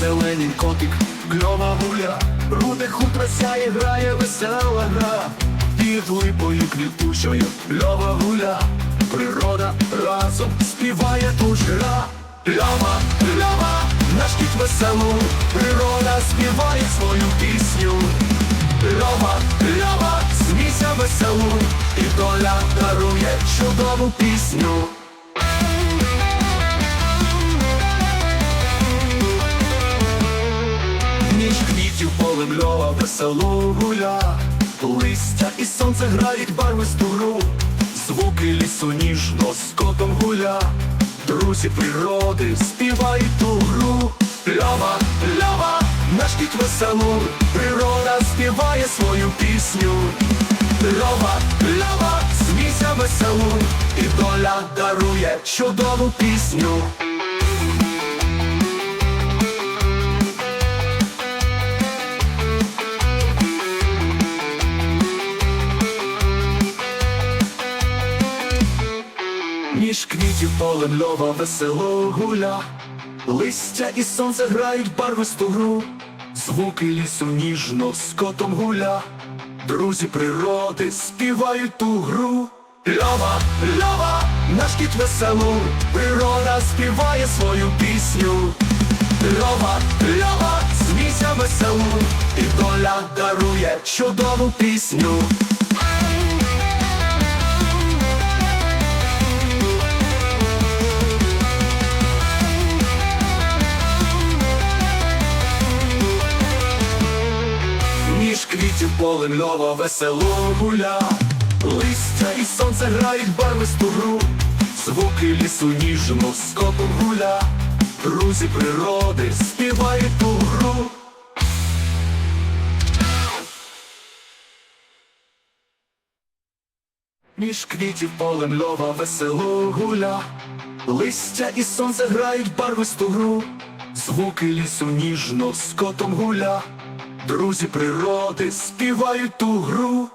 зелений котик, кльова гуля, руде хутро сяє, грає весела гра, під липою квітучою, кльова гуля, природа разом співає тут гра. Лява, лява, наш кіт веселу, природа співає свою пісню. Льова, льова, смійся веселу, і доля дарує чудову пісню. Полем льова веселу гуля, листя і сонце грають барвисту гру, звуки лісу ніжно з котом гуля, друзі природи співають ту гру. Льова, льова, наш кіт веселу, природа співає свою пісню. Льова, льова, смійся веселу, і доля дарує чудову пісню. Між квітів полем льова весело гуля, листя і сонце грають барвисту гру, звуки лісу ніжно з котом гуля, друзі природи співають ту гру. Льова, льова, наш кіт веселу, природа співає свою пісню. Льова, льова, смійся веселу, і доля дарує чудову пісню. Між квітів полем льова весело гуля, листя і сонце грають барвисту гру, звуки лісу ніжно з котом гуля, друзі природи співають ту гру. Між квітів полем льова весело гуля, листя і сонце грають барвисту гру, звуки лісу ніжно з котом гуля, друзі природи співають ту гру.